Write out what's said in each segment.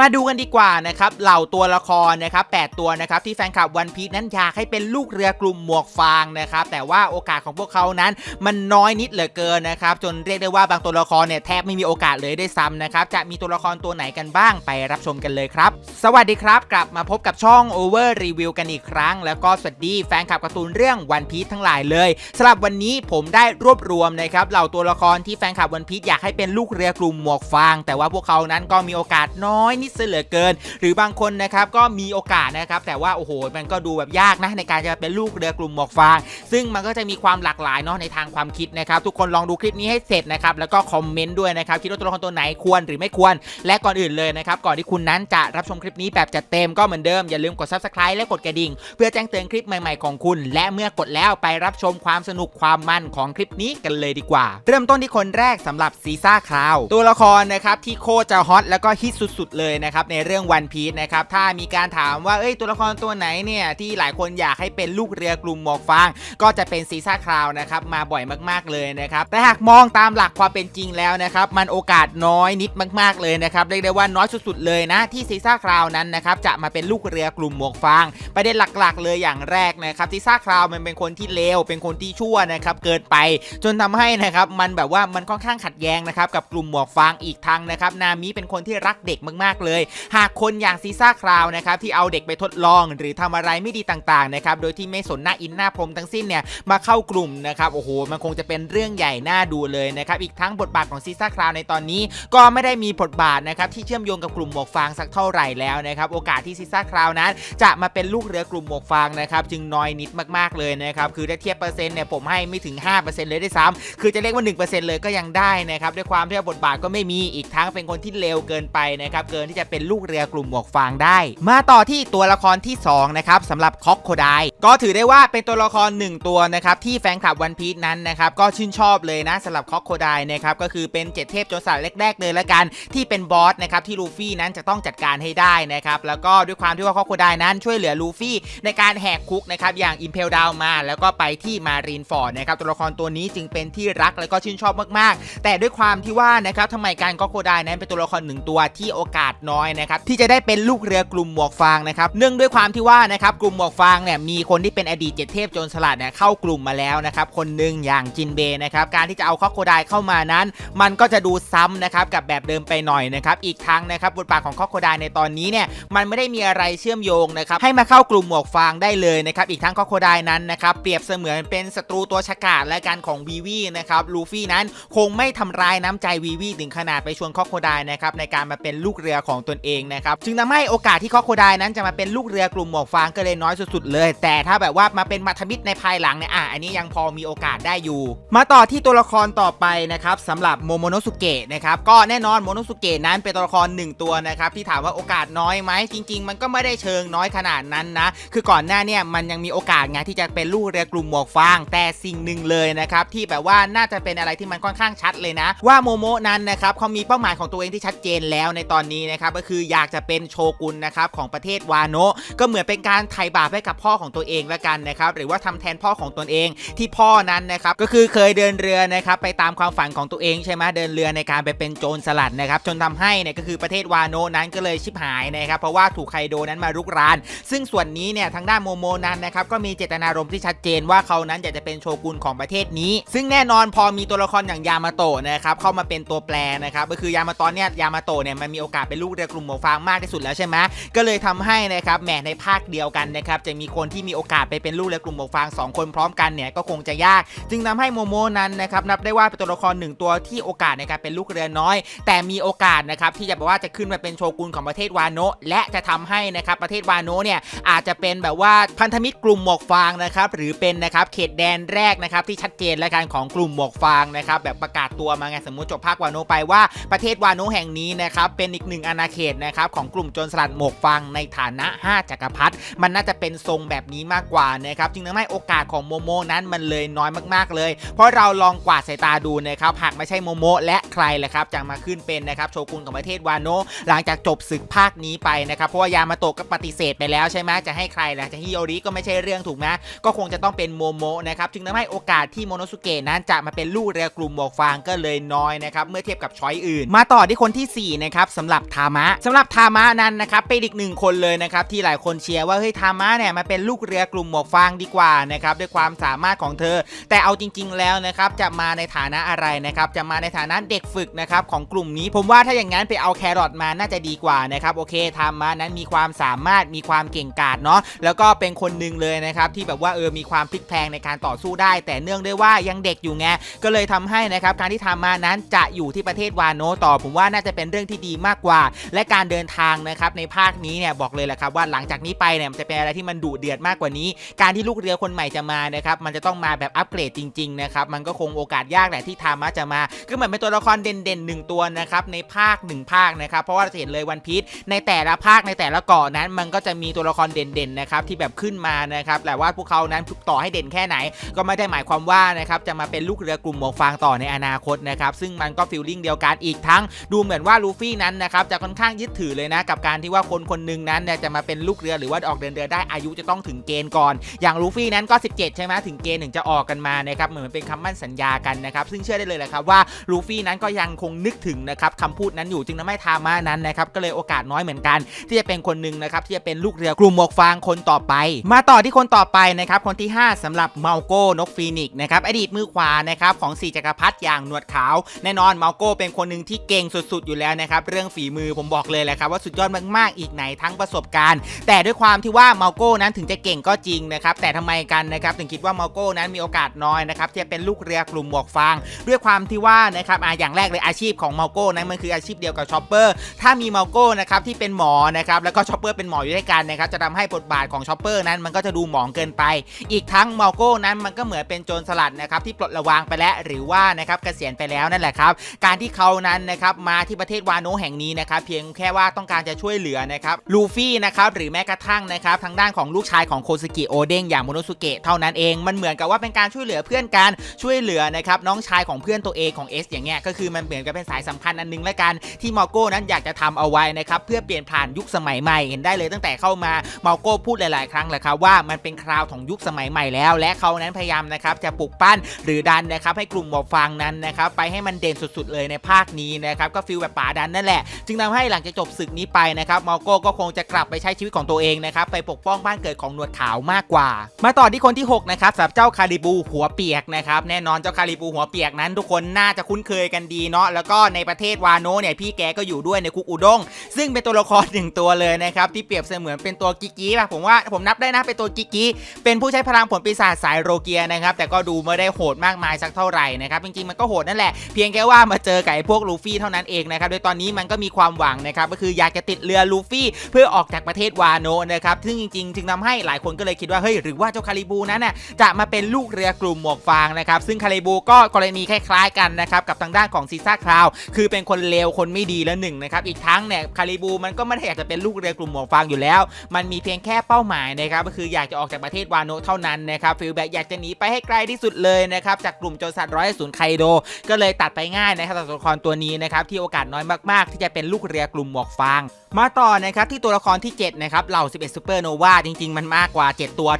มาดูกันดีกว่านะครับเหล่าตัวละครนะครับ8ตัวนะครับที่แฟนคลับวันพีชนั้นอยากให้เป็นลูกเรือกลุ่มหมวกฟางนะครับแต่ว่าโอกาสของพวกเขานั้นมันน้อยนิดเหลือเกินนะครับจนเรียกได้ว่าบางตัวละครเนี่ยแทบไม่มีโอกาสเลยได้ซ้ำนะครับจะมีตัวละครตัวไหนกันบ้างไปรับชมกันเลยครับ สวัสดีครับ กลับมาพบกับช่อง Over Review กันอีกครั้ง แล้วก็สวัสดีแฟนคลับการ์ตูนเรื่องวันพีชทั้งหลายเลยสำหรับวันนี้ผมได้รวบรวมนะครับเหล่าตัวละครที่แฟนคลับวันพีชอยากให้เป็นลูกเรือกลุ่มหมวกฟาง แต่ว่าพวกเขานั้นก็มีโอกาสน้อยนิดเสียเหลือเกิน หรือบางคนนะครับก็มีโอกาสนะครับแต่ว่าโอ้โหมันก็ดูแบบยากนะในการจะเป็นลูกเรือกลุ่มหมวกฟาง ซึ่งมันก็จะมีความหลากหลายเนาะในทางความคิดนะครับทุกคนลองดูคลิปนี้ให้เสร็จนะครับแล้วก็คอมเมนต์ด้วยนะครับคิดว่าตัวละครตัวไหนควรหรือไม่ควร และก่อนอื่นเลยนะครับก่อนที่คุณนั้นจะรับชมคลิปนี้แบบจัดเต็มก็เหมือนเดิมอย่าลืมกด subscribe และกดกระดิ่ง เพื่อแจ้งเตือนคลิปใหม่ ๆของคุณ และเมื่อกดแล้วไปรับชมความสนุกความมันของคลิปนี้กันเลยดีกว่า เริ่มต้นที่คนแรกสำหรับซีซ่าคราว ตัวละครนะครับที่โคจะฮอตแล้วก็ฮิตสุดๆเลยนะครับในเรื่องวันพี e นะครับถ้ามีการถามว่าเอ้ยตัวละครตัวไหนเนี่ยที่หลายคนอยากให้เป็นลูกเรือกลุ่มหมวกฟาง ก็จะเป็นซีซ่าคราวนะครับมาบ่อยมากๆเลยนะครับแต่หากมองตามหลักความเป็นจริงแล้วนะครับมันโอกาสน้อยนิดมาก ๆเลยนะครับเรียกได้ว่าน้อยสุดๆเลยนะที่ซีซ่าคราวนั้นนะครับจะมาเป็นลูกเรือกลุ่มหมวกฟาง ประเด็นหลักๆ เลยอย่างแรกนะครับซีซ่าคราวมันเป็นคนที่เลวเป็นคนที่ชั่วนะครับเกินไปจนทำให้นะครับมันแบบว่ามันค่อนข้างขัดแย้งนะครับกับกลุ่มหมวกฟางอีกทางนะครับนามิเป็นคนที่รักเด็กมากๆเลย หากคนอย่างซีซ่าคราวนะครับที่เอาเด็กไปทดลอง หรือทำอะไรไม่ดีต่างๆนะครับโดยที่ไม่สนหน้าอินหน้าพรมทั้งสิ้นเนี่ยมาเข้ากลุ่มนะครับโอ้โหมันคงจะเป็นเรื่องใหญ่น่าดูเลยนะครับอีกทั้งบทบาทของซีซ่าคราวในตอนนี้ ก็ไม่ได้มีบทบาทนะครับที่เชื่อมโยงกับกลุ่มหมวกฟางสักเท่าไหร่แล้วนะครับโอกาสที่ซีซ่าคราวนั้น จะมาเป็นลูกเรือกลุ่มหมวกฟางนะครับจึงน้อยนิดมากๆเลยนะครับคือถ้าเทียบเปอร์เซ็นต์เนี่ยผมให้ไม่ถึง 5%เลยด้ซ้ำคือจะเรียกว่า 1%เลยก็ยังได้นะครับด้วยความที่ว่าบทบาทก็ไม่มีอีกทั้งเป็นคนที่เลวเกินไปนะครับเกินที่จะเป็นลูกเรือกลุ่มหมวกฟางได้ มาต่อที่ตัวละครที่2นะครับสำหรับคอกโคได ก็ถือได้ว่าเป็นตัวละคร1ตัวนะครับที่แฟนคลับวันพีชนั้นนะครับก็ชื่นชอบเลยนะสำหรับคอกโคไดนะครับก็คือเป็นเจ็ดเทพโจรสลัดแรกๆเลยละกันที่เป็นบอสนะครับที่ลูฟี่นั้นจะต้องจัดการให้ได้นะครับแล้วก็ด้วยความที่ว่าคอกโคไดนั้นช่วยเหลือลูฟี่ในการแหกคุกนะครับอย่างอิมเพลดาวมา แล้วก็ไปที่มารีนฟอร์ดนะครับตัวละครตัวนี้จึงเป็นที่รักแล้วก็ชื่นชอบมากๆ แต่ด้วยความที่ว่านะครับทำไมการคอกโคไดนั้นเป็นตัวละครหนึ่งตัวที่โอกาสน้อยนะครับที่จะได้เป็นลูกเรือกลุ่มหมวกฟางนะครับเนื่องด้วยความที่ว่านะครับกลุ่มหมวกฟางเนี่ยมีคนนที่เป็นอดีตเจ็ดเทพโจรสลัดเนี่ยเข้ากลุ่มมาแล้วนะครับคนหนึ่งอย่างจินเบนะครับการที่จะเอาคอกโคไดเข้ามานั้น มันก็จะดูซ้ำนะครับกับแบบเดิมไปหน่อยนะครับอีกทั้งนะครับบทบาทของคอกโคไดในตอนนี้เนี่ยมันไม่ได้มีอะไรเชื่อมโยงนะครับให้มาเข้ากลุ่มหมวกฟางได้เลยนะครับอีกทั้งคอกโคไดนั้นนะครับเปรียบเสมือนเป็นศัตรูตัวฉกาจและการของวีวีนะครับลูฟี่นั้นคงไม่ทำร้ายน้ำใจวีวีถึงขนาดไปชวนคอกโคไดนะครับในการมาเป็นลูกเรือของตนเองนะครับจึงทำให้โอกาสที่คอกโคไดนั้นจะมาเป็นลูกเรือกลุ่มหมวกฟางก็เลยน้อยสุดๆเลย แต่ถ้าแบบว่ามาเป็นมัธมิตรในภายหลังเนี่ยอะอันนี้ยังพอมีโอกาสได้อยู่ มาต่อที่ตัวละครต่อไปนะครับสำหรับโมโมโนสุเกะนะครับก็แน่นอนโมโนสุเกะนั้นเป็นตัวละครหนึ่งตัวนะครับที่ถามว่าโอกาสน้อยไหมจริง ๆ มันก็ไม่ได้เชิงน้อยขนาดนั้นนะ คือก่อนหน้าเนี่ยมันยังมีโอกาสไงที่จะเป็นลูกเรือกลุ่มหมวกฟางแต่สิ่งหนึ่งเลยนะครับที่แบบว่าน่าจะเป็นอะไรที่มันค่อนข้างชัดเลยนะ ว่าโมโมนั้นนะครับเขามีเป้าหมายของตัวเองที่ชัดเจนแล้วในตอนนี้นะครับก็คืออยากจะเป็นโชกุนนะครับของประเทศวาโนะก็เหมือนเป็นการไถ่บาปให้กับพ่อของตัวเองละกันนะครับหรือว่าทำแทนพ่อของตนเองที่พ่อนั้นนะครับก็คือเคยเดินเรือนะครับไปตามความฝันของตัวเองใช่ไหมเดินเรือในการไปเป็นโจรสลัดนะครับจนทำให้เนี่ยก็คือประเทศวาโนนั้นก็เลยชิบหายนะครับเพราะว่าถูกไคโดนั้นมารุกราน ซึ่งส่วนนี้เนี่ยทางด้านโมโมนั้นนะครับก็มีเจตนารมณ์ที่ชัดเจนว่าเขานั้นอยากจะเป็นโชกุนของประเทศนี้ ซึ่งแน่นอนพอมีตัวละครอย่างยามาโตะนะครับเข้ามาเป็นตัวแปรนะครับก็คือยามาโตะเนี่ยยามาโตะเนี่ยมันมีโอกาสเป็นลูกเรือกลุ่มหมวกฟางมากที่สุดแล้วใช่ไหมก็เลยทำให้นะครับแหมในภาคเดียวกันนะครับจะมีคนที่มีโอกาสไปเป็นลูกเรือกลุ่มหมวกฟางสองคนพร้อมกันเนี่ยก็คงจะยาก จึงทำให้โมโมนั้นนะครับนับได้ว่าเป็นตัวละครหนึ่งตัวที่โอกาสในการเป็นลูกเรือน้อย แต่มีโอกาสนะครับที่จะแบบว่าจะขึ้นมาเป็นโชกุนของประเทศวานโนะและจะทำให้นะครับประเทศวานโนะเนี่ยอาจจะเป็นแบบว่าพันธมิตรกลุ่มหมวกฟางนะครับหรือเป็นนะครับเขตแดนแรกนะครับที่ชัดเจนและการของกลุ่มหมวกฟางนะครับแบบประกาศตัวมาไงสมมติจบภาควานโนะไปว่าประเทศวานโนะแห่งนี้นะครับเป็นอีกหนึ่งอาณาเขตนะครับของกลุ่มโจรสลัดหมวกฟางในฐานะ 5 จักรพรรดิมันน่าจะเป็นทรงแบบนี้นี้มากกว่านะครับจึงทำให้โอกาสของโมโมนั้นมันเลยน้อยมากๆเลย เพราะเราลองกวาดสายตาดูนะครับหากไม่ใช่โมโมและใครแหละครับจะมาขึ้นเป็นนะครับโชกุนของประเทศวานโนหลังจากจบศึกภาคนี้ไปนะครับเพราะว่ายามาโตะก็ปฏิเสธไปแล้วใช่ไหมจะให้ใครล่ะจะฮิโอริก็ไม่ใช่เรื่องถูกไหมก็คงจะต้องเป็นโมโมนะครับจึงทำให้โอกาสที่โมโนสุเกะนั้นจะมาเป็นลูกเรือกลุ่มหมวกฟางก็เลยน้อยนะครับเมื่อเทียบกับช้อยอื่น มาต่อที่คนที่สี่นะครับสำหรับทามะสำหรับทามะนั้นนะครับเป็นอีกหนึ่งคนเลยนะครับที่หลายคนเชียร์ว่าเฮ้ยทามะเนี่ยมาเป็นลูกเรือกลุ่มหมวกฟางดีกว่านะครับด้วยความสามารถของเธอ แต่เอาจริง ๆ แล้วนะครับจะมาในฐานะอะไรนะครับจะมาในฐานะเด็กฝึกนะครับของกลุ่มนี้ ผมว่าถ้าอย่างนั้นไปเอาแครอทมาน่าจะดีกว่านะครับโอเคทามะนั้นมีความสามารถมีความเก่งกาจเนาะแล้วก็เป็นคนหนึ่งเลยนะครับที่แบบว่าเออมีความพลิกแพลงในการต่อสู้ได้ แต่เนื่องด้วยว่ายังเด็กอยู่ไงก็เลยทำให้นะครับการที่ทามะนั้นจะอยู่ที่ประเทศวาโนต่อ ผมว่าน่าจะเป็นเรื่องที่ดีมากกว่า และการเดินทางนะครับในภาคนี้เนี่ยบอกเลยแหละครับว่าหลังจากนี้ไปเนี่ยมันจะเป็นอะไรที่มันดุเดือดมากกว่านี้ การที่ลูกเรือคนใหม่จะมานะครับมันจะต้องมาแบบอัปเกรดจริงๆนะครับมันก็คงโอกาสยากแหละที่ทามะจะมาคือเหมือนเป็นตัวละครเด่นๆหนึ่งตัวนะครับในภาคหนึ่งภาคนะครับเพราะว่าเราจะเห็นเลยวันพีชในแต่ละภาคในแต่ละเกาะนั้น มันก็จะมีตัวละครเด่นๆนะครับที่แบบขึ้นมานะครับแต่ว่าพวกเขานั้นต่อให้เด่นแค่ไหน ก็ไม่ได้หมายความว่านะครับจะมาเป็นลูกเรือกลุ่มหมวกฟางต่อในอนาคตนะครับซึ่งมันก็ฟีลลิ่งเดียวกันอีกทั้ง ดูเหมือนว่าลูฟี่นั้นนะครับจะค่อนข้างยึดถือเลยนะกับการที่ว่าคนคนหนึ่งนั้นจะมาเป็นลูกเรือหรือว่าออกเดินเรือได้อายุจะต้องถึงเกณฑ์ก่อน อย่างลูฟี่นั้นก็ 17 ใช่ไหมถึงเกณฑ์ถึงจะออกกันมานะครับเหมือนเป็นคำมั่นสัญญากันนะครับซึ่งเชื่อได้เลยแหละครับว่าลูฟี่นั้นก็ยังคงนึกถึงนะครับคำพูดนั้นอยู่จึงทำให้ทามานั้นนะครับก็เลยโอกาสน้อยเหมือนกัน ที่จะเป็นคนหนึ่งนะครับที่จะเป็นลูกเรือกลุ่มหมวกฟางคนต่อไป มาต่อที่คนต่อไปนะครับคนที่ 5สำหรับเมาโก้นกฟีนิกซ์นะครับอดีตมือขวานะครับของสี่จักรพรรดิอย่างหนวดขาวแน่นอนเมาโก้เป็นคนหนึ่งที่เก่งสุดๆอยู่แล้วนะครับเรื่องฝีมือผมบอกเลยแหละครับว่าสุดยอดมากๆอีกไหนทั้งประสบการณ์ แต่ด้วยความที่ว่าเมาโก้นั้นถึงจะเก่งก็จริงนะครับแต่ทำไมกันนะครับถึงคิดว่ามาโก้นั้นมีโอกาสน้อยนะครับที่จะเป็นลูกเรือกลุ่มหมวกฟาง ด้วยความที่ว่านะครับอะอย่างแรกเลยอาชีพของมาโก้นั้นมันคืออาชีพเดียวกับชอปเปอร์ถ้ามีมาโก้นะครับที่เป็นหมอนะครับแล้วก็ชอปเปอร์เป็นหมออยู่ด้วยกันนะครับจะทำให้บทบาทของชอปเปอร์นั้นมันก็จะดูหมองเกินไป อีกทั้งมาโก้นั้นมันก็เหมือนเป็นโจรสลัดนะครับที่ปลดระวางไปแล้วหรือว่านะครับเกษียณไปแล้วนั่นแหละครับการที่เขานั้นนะครับมาที่ประเทศวาโนแห่งนี้นะครับเพียงแค่ว่าต้องการจะช่วยเหลือนะครับลูฟี่นะครับหรือแม้กระทั่งนะครับทางด้านของลูกชายของโคสกิโอเด้งอย่างโมโนสุเกะเท่านั้นเองมันเหมือนกับว่าเป็นการช่วยเหลือเพื่อนกันช่วยเหลือนะครับน้องชายของเพื่อนตัวเองของเอสอย่างเงี้ยก็คือมันเหมือนกับเป็นสายสัมพันธ์อันหนึงและกันที่มาโก้นั้นอยากจะทำเอาไว้นะครับเพื่อเปลี่ยนผ่านยุคสมัยใหม่เห็นได้เลยตั้งแต่เข้ามามาโก้พูดหลาย ๆ ครั้งแหละครับว่ามันเป็นคราวของยุคสมัยใหม่แล้ว และเขานั้นพยายามนะครับจะปลุกปั้นหรือดันนะครับให้กลุ่มหมอบฟางนั้นนะครับไปให้มันเด่นสุด ๆ เลยในภาคนี้นะครับก็ฟีลแบบป่าดันนั่นแหละ จึงทำให้หลังจากจบศึกนี้ไปนะครับมาโก้ก็คงจะกลับไปใช้ชีวิตของตัวเองนะครับไปปกป้องบ้านเกิดของหนวดขาวมากกว่า มาต่อที่คนที่ 6 นะครับสำหรับเจ้าคาริบูหัวเปียกนะครับแน่นอนเจ้าคาริบูหัวเปียกนั้น ทุกคนน่าจะคุ้นเคยกันดีเนาะแล้วก็ในประเทศวาโนเนี่ยพี่แกก็อยู่ด้วยในคุกอุด้งซึ่งเป็นตัวละครหนึ่งตัวเลยนะครับที่เปรียบเสมือนเป็นตัวกิกกี้ป่ะผมว่าผมนับได้นะเป็นตัวกิกกี้เป็นผู้ใช้พลังผลปีศาจสายโรเกียนะครับแต่ก็ดูไม่ได้โหดมากมายสักเท่าไหร่นะครับจริงๆมันก็โหดนั่นแหละเพียงแค่ว่ามาเจอกับไอ้พวกลูฟี่เท่านั้นเองนะครับโดยตอนนี้มันก็มีความหวังนะครับก็คืออยากจะติดเรือลูฟี่ เพื่อออกจากประเทศวาโนนะครับซึ่งจริงๆ จึงทำให้หลายคนก็เลยคิดว่าเฮ้ยหรือว่าเจ้าคาริบูนั้นน่ะจะมาเป็นลูกเรือกลุ่มหมวกฟางนะครับซึ่งคาริบูก็กรณีคล้ายๆกันนะครับกับทางด้านของซีซ่าคราวคือเป็นคนเลวคนไม่ดีแล้วหนึ่งนะครับอีกทั้งเนี่ยคาริบูมันก็ไม่ได้อยากจะเป็นลูกเรือกลุ่มหมวกฟางอยู่แล้ว มันมีเพียงแค่เป้าหมายนะครับก็คืออยากจะออกจากประเทศวาโนเท่านั้นนะครับฟิลแบบอยากจะหนีไปให้ไกลที่สุดเลยนะครับจากกลุ่มโจรสลัดร้อยศูนย์ไคโด ก็เลยตัดไปง่ายนะครับสำหรับตัวละครตัวนี้นะครับที่โอกาสน้อยมากๆ ที่จะเป็นลูกเรือกลุ่มหมวกฟางมาต่อนะครับที่ตัวละครที่7นะครับเหล่า 11ซูเปอร์โนวาจริง ๆ มันมากกว่า 7 ตัว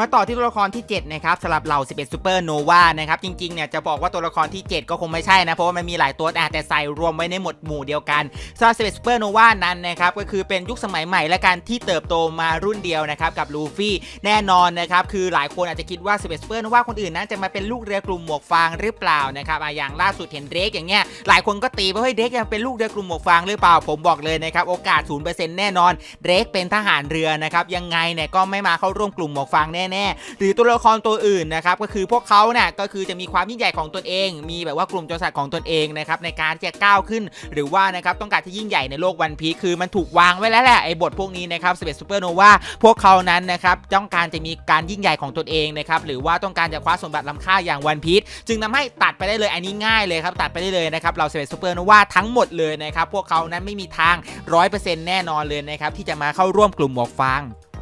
มาต่อที่ตัวละครที่7นะครับสำหรับเหล่า 11ซูเปอร์โนวานะครับจริงๆเนี่ยจะบอกว่าตัวละครที่ 7 ก็คงไม่ใช่นะ เพราะว่ามันมีหลายตัวอ่แต่ใส่รวมไว้ในหมดหมู่เดียวกันสำหรับ11ซูเปอร์โนวานั้นนะครับก็คือเป็นยุคสมัยใหม่และการที่เติบโตมารุ่นเดียวนะครับกับลูฟี่แน่นอนนะครับคือหลายคนอาจจะคิดว่า11ซูเปอร์โนวาคนอื่นนั้นจะมาเป็นลูกเรือกลุ่มหมวกฟางหรือเปล่านะครับอย่างล่าสุดเห็นเดรกอย่างเงี้ยหลายคนก็ตีว่าเฮ้ยเดรกยังเป็นลูกเรือกลุ่มหมวกฟางหรือเปล่าผมบอกเลยนะครับโอกาส0%แน่นอนเดรกเป็นทหารเรือนะครับยังไงเนี่ยก็ไม่มาเข้าร่วมกลุ่มหมวกฟางแน่ๆ หรือตัวละครตัวอื่นนะครับก็คือพวกเขาเนี่ยก็คือจะมีความยิ่งใหญ่ของตนเอง มีแบบว่ากลุ่มโจรสลัดของตนเองนะครับในการจะก้าวขึ้น หรือว่านะครับต้องการที่ยิ่งใหญ่ในโลกวันพีคือมันถูกวางไว้แล้วแหละไอ้บทพวกนี้นะครับสเปซซูเปอร์โนวาพวกเขานั้นนะครับต้องการจะมีการยิ่งใหญ่ของตนเองนะครับหรือว่าต้องการจะคว้าสมบัติล้ำค่าอย่างวันพีจึงทำให้ตัดไปได้เลยอันนี้ง่ายเลยครับตัดไปได้เลยนะครับเราสเปซซูเปอร์โนวาทั้งหมดเลยนะครับพวกเขานั้นไม่มีทาง 100%แน่นอนเลยนะครับที่จะมาเข้าร่วมกลุ่มหมวกฟาง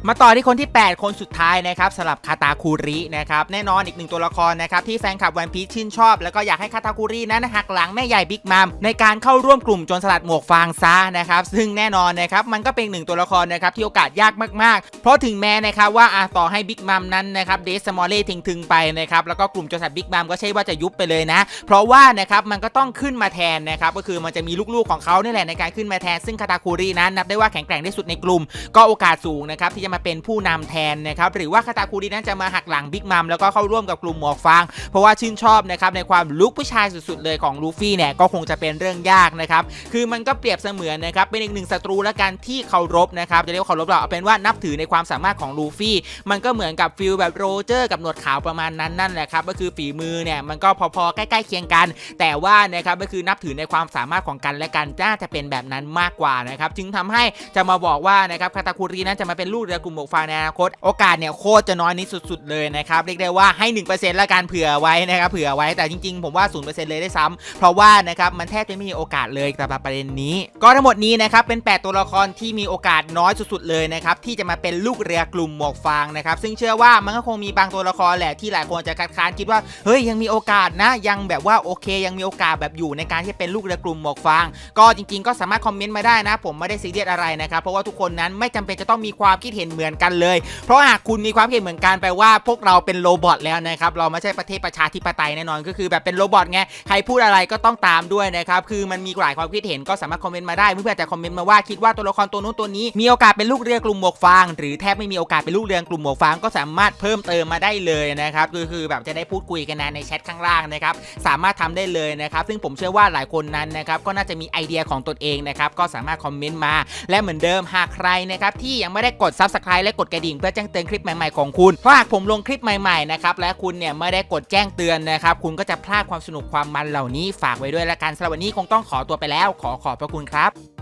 มาต่อที่คนที่ 8 คนสุดท้ายนะครับสำหรับคาตาคุรินะครับแน่นอนอีกหนึ่งตัวละครนะครับที่แฟนคลับวันพีชชื่นชอบ แล้วก็อยากให้คาตาคุรินั้นหักหลังแม่ใหญ่บิ๊กมัมในการเข้าร่วมกลุ่มโจนสลัดหมวกฟางซะนะครับซึ่งแน่นอนนะครับมันก็เป็นหนึ่งตัวละครนะครับที่โอกาสยากมากๆ เพราะถึงแม้นะครับว่าอาต่อให้บิ๊กมัมนั้นนะครับเดสมอลเล่ทิ้งถึงไปนะครับแล้วก็กลุ่มโจนสลัดบิ๊กมัมก็ใช่ว่าจะยุบไปเลยนะ เพราะว่านะครับมันก็ต้องขึ้นมาแทนนะครับก็คือมันจะมีลูกๆของเขานี่แหละในการขึ้นมาแทนซึ่งคาตาคุรินั้นนับได้ว่าแข็งแกร่งที่สุดในกลุ่มก็โอกาสสูงนะครับที่จะมาเป็นผู้นำแทนนะครับหรือว่าคาตาคุรินั้นจะมาหักหลังบิ๊กมัมแล้วก็เข้าร่วมกับกลุ่มหมวกฟาง เพราะว่าชื่นชอบนะครับในความลุกผู้ชายสุดๆเลยของลูฟี่เนี่ยก็คงจะเป็นเรื่องยากนะครับคือมันก็เปรียบเสมือนนะครับเป็นอีกหนึ่งศัตรูและกันที่เคารพนะครับจะเรียกว่าเคารพเราเอาเป็นว่านับถือในความสามารถของลูฟี่ มันก็เหมือนกับฟิลแบบโรเจอร์กับหนวดขาวประมาณนั้นนั่นแหละครับก็คือฝีมือเนี่ยมันก็พอๆใกล้ๆเคียงกัน แต่ว่านะครับก็คือนับถือในความสามารถของกันและกันน่าจะเป็นแบบนั้นมากกว่านะครับจึงทำให้จะมาบอกว่านะครับคาตาคุรีนั้นจะมาเป็นลูกเรือกลุ่มหมวกฟางในอนาคต โอกาสเนี่ยโคตรจะน้อยนิดสุด ๆ เลยนะครับ เรียกได้ว่าให้ 1%ละกันเผื่อไว้นะครับ เผื่อไว้ แต่จริง ๆ ผมว่า 0%เลยได้ซ้ำเพราะว่านะครับ มันแทบจะไม่มีโอกาสเลยสำหรับประเด็นนี้ ก็ทั้งหมดนี้นะครับ เป็น 8 ตัวละครที่มีโอกาสน้อยสุดๆเลยนะครับ ที่จะมาเป็นลูกเรือกลุ่มหมวกฟางนะครับ ซึ่งเชื่อว่ามันก็คงมีบางตัวละครแหละที่หลายคนจะคัดค้านคิดว่า เฮ้ย ยังมีโอกาสนะ ยังแบบว่าโอเค ยังมีโอกาสแบบอยู่ในการที่เป็นลูกเรือกลุ่มหมวกฟาง ก็จริง ๆ ก็สามารถคอมเมนต์มาได้นะ ผมไม่ได้ซีเรียสอะไรนะครับ เพราะว่าทุกคนนั้นไม่จำเป็นจะต้องมีความคิดเห็นเหมือนกันเลย เพราะหากคุณมีความคิดเห็นเหมือนกันแปลว่าพวกเราเป็นโรบอทแล้วนะครับเราไม่ใช่ประเทศประชาธิปไตยแน่นอนก็คือแบบเป็นโรบอทไงใครพูดอะไรก็ต้องตามด้วยนะครับคือมันมีหลายความคิดเห็นก็สามารถคอมเมนต์มาได้เพื่อนๆจะคอมเมนต์มาว่าคิดว่าตัวละครตัวนู้นตัวนี้มีโอกาสเป็นลูกเรือกลุ่มหมวกฟาง หรือแทบไม่มีโอกาสเป็นลูกเรือกลุ่มหมวกฟางก็สามารถเพิ่มเติมมาได้เลยนะครับคือคือแบบจะได้พูดคุยกันนะในแชทข้างล่างนะครับสามารถทำได้เลยนะครับซึ่งผมเชื่อว่าหลายคนนั้นนะครับก็น่าจะมีไอเดียของตนเองนะครับก็สามารถคอมเมนต์มา และเหมือนเดิมหากใครนะครับที่ยังไม่ได้กด Subscribe และกดกระดิ่งเพื่อแจ้งเตือนคลิปใหม่ๆของคุณเพราะหากผมลงคลิปใหม่ๆนะครับและคุณเนี่ยไม่ได้กดแจ้งเตือนนะครับคุณก็จะพลาดความสนุกความมันเหล่านี้ฝากไว้ด้วยละกันสำหรับวันนี้คงต้องขอตัวไปแล้ว ขอขอบพระคุณครับ